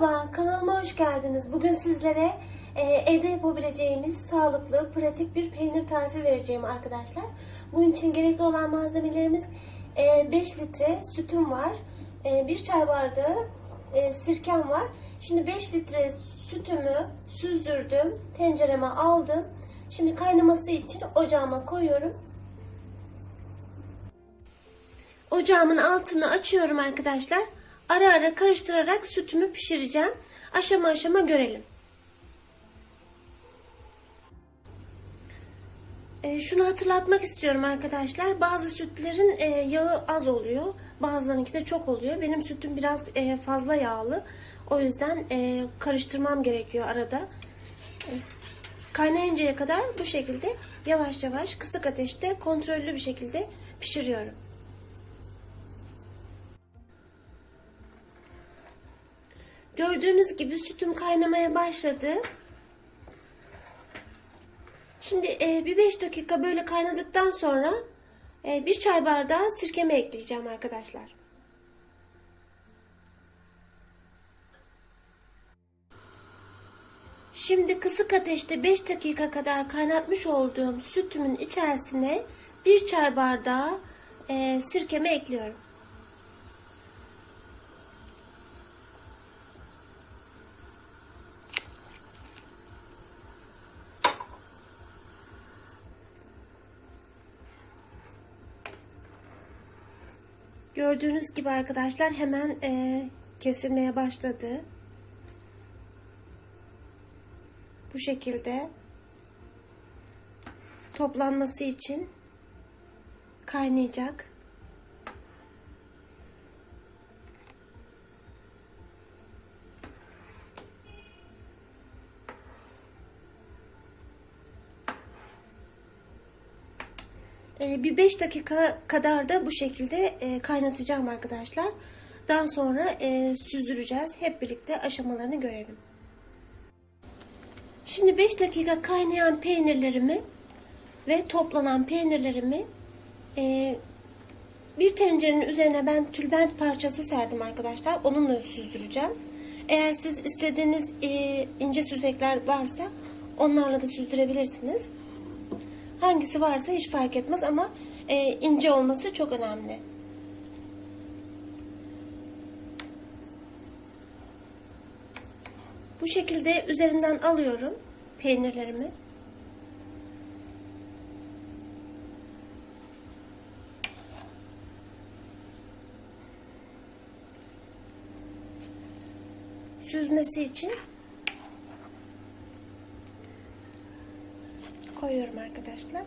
Merhaba, kanalıma hoş geldiniz. Bugün sizlere e, evde yapabileceğimiz sağlıklı, pratik bir peynir tarifi vereceğim arkadaşlar. Bunun için gerekli olan malzemelerimiz e, 5 litre sütüm var, e, 1 çay bardağı e, sirkem var. Şimdi 5 litre sütümü süzdürdüm, tencereme aldım. Şimdi kaynaması için ocağıma koyuyorum. Ocağımın altını açıyorum arkadaşlar. Ara ara karıştırarak sütümü pişireceğim. Aşama aşama görelim. E, şunu hatırlatmak istiyorum arkadaşlar. Bazı sütlerin e, yağı az oluyor. Bazılarınki de çok oluyor. Benim sütüm biraz e, fazla yağlı. O yüzden e, karıştırmam gerekiyor arada. E, kaynayıncaya kadar bu şekilde yavaş yavaş kısık ateşte kontrollü bir şekilde pişiriyorum. Gördüğünüz gibi sütüm kaynamaya başladı. Şimdi e, bir 5 dakika böyle kaynadıktan sonra e, bir çay bardağı sirkemi ekleyeceğim arkadaşlar. Şimdi kısık ateşte 5 dakika kadar kaynatmış olduğum sütümün içerisine bir çay bardağı e, sirkemi ekliyorum. Gördüğünüz gibi arkadaşlar hemen e, kesilmeye başladı. Bu şekilde toplanması için kaynayacak. Bir 5 dakika kadar da bu şekilde e, kaynatacağım arkadaşlar. Daha sonra e, süzdüreceğiz. Hep birlikte aşamalarını görelim. Şimdi 5 dakika kaynayan peynirlerimi ve toplanan peynirlerimi e, bir tencerenin üzerine ben tülbent parçası serdim arkadaşlar. Onunla süzdüreceğim. Eğer siz istediğiniz ince süzekler varsa onlarla da süzdürebilirsiniz. Hangisi varsa hiç fark etmez ama e, ince olması çok önemli. Bu şekilde üzerinden alıyorum peynirlerimi. Süzmesi için koyuyorum arkadaşlar.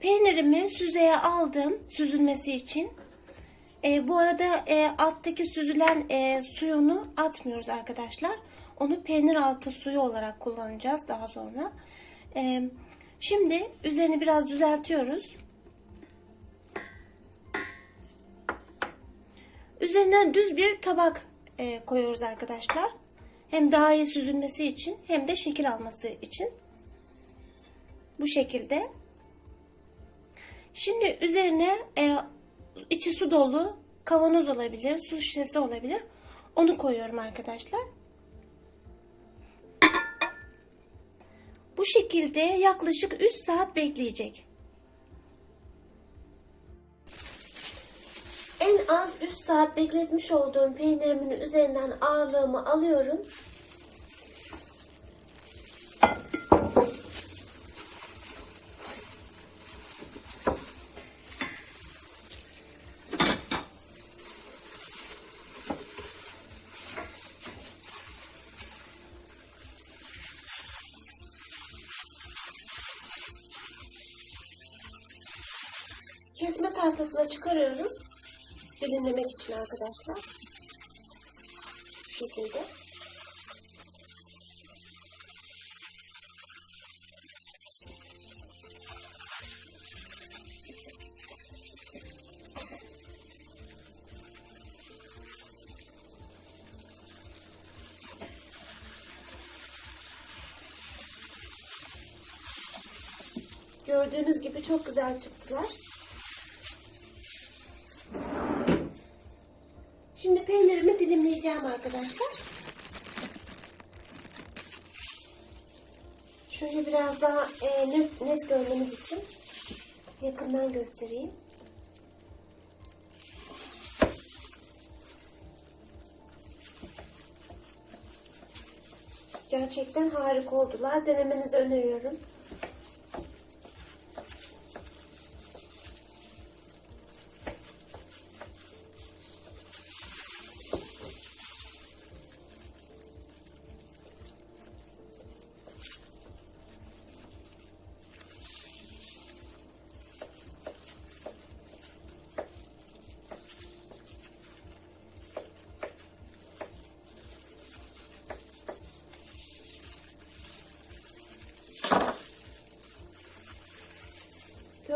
Peynirimi süzeye aldım süzülmesi için. E, bu arada e, alttaki süzülen e, suyunu atmıyoruz arkadaşlar. Onu peynir altı suyu olarak kullanacağız daha sonra. E, Şimdi üzerini biraz düzeltiyoruz. Üzerine düz bir tabak e, koyuyoruz arkadaşlar. Hem daha iyi süzülmesi için hem de şekil alması için. Bu şekilde. Şimdi üzerine e, içi su dolu kavanoz olabilir, su şişesi olabilir. Onu koyuyorum arkadaşlar. Bu şekilde yaklaşık 3 saat bekleyecek. En az 3 saat bekletmiş olduğum peynirimin üzerinden ağırlığımı alıyorum. kesme tahtasına çıkarıyorum. Dilimlemek için arkadaşlar. Şu şekilde. Gördüğünüz gibi çok güzel çıktılar. Dilimleyeceğim arkadaşlar. Şöyle biraz daha e, net, net görmeniz için yakından göstereyim. Gerçekten harika oldular. Denemenizi öneriyorum.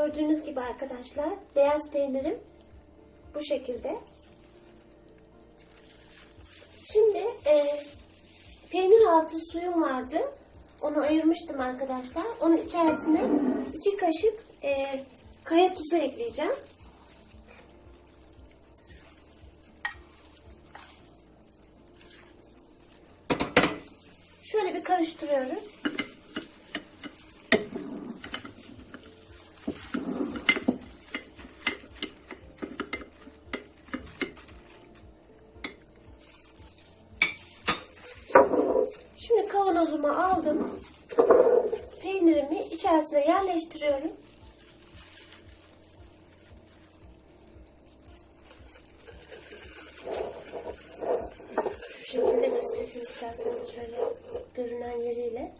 Gördüğünüz gibi arkadaşlar beyaz peynirim bu şekilde. Şimdi e, peynir altı suyum vardı. Onu ayırmıştım arkadaşlar. Onun içerisine iki kaşık e, kaya tuzu ekleyeceğim. Şöyle bir karıştırıyorum. Şimdi kavanozumu aldım. Peynirimi yerleştiriyorum. Şu şekilde göstereyim isterseniz şöyle görünen yeriyle.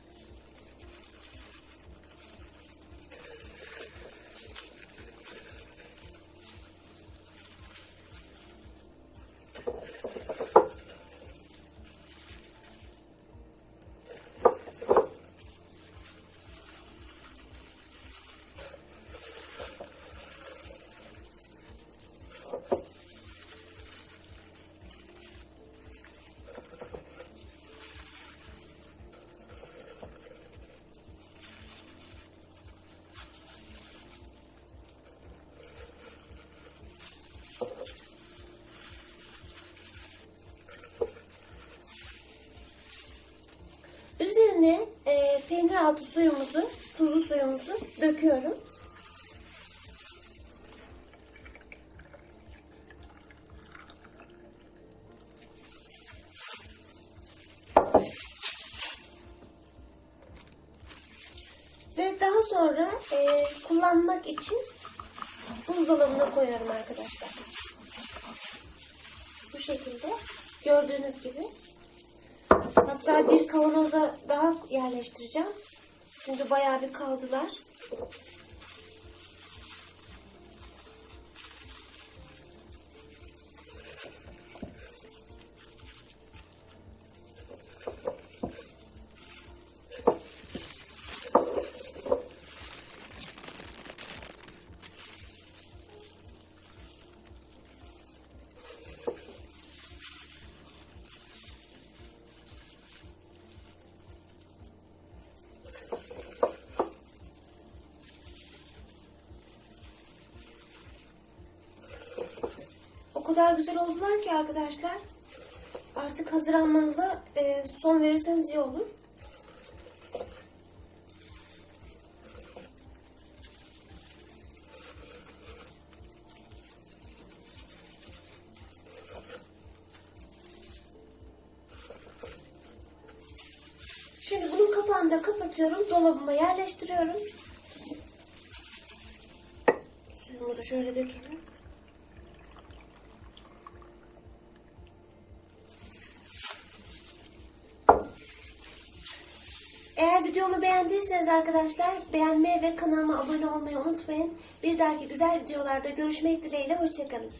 Üzerine e, peynir altı suyumuzu, tuzlu suyumuzu döküyorum. Ve daha sonra e, kullanmak için buzdolabına koyuyorum arkadaşlar. Bu şekilde gördüğünüz gibi. Hatta bir kavanoza daha yerleştireceğim. Çünkü bayağı bir kaldılar. Kadar güzel oldular ki arkadaşlar. Artık hazırlanmanıza e, son verirseniz iyi olur. Şimdi bunun kapağını da kapatıyorum. Dolabıma yerleştiriyorum. Suyumuzu şöyle dökelim. Videomu beğendiyseniz arkadaşlar beğenmeyi ve kanalıma abone olmayı unutmayın. Bir dahaki güzel videolarda görüşmek dileğiyle. Hoşçakalın.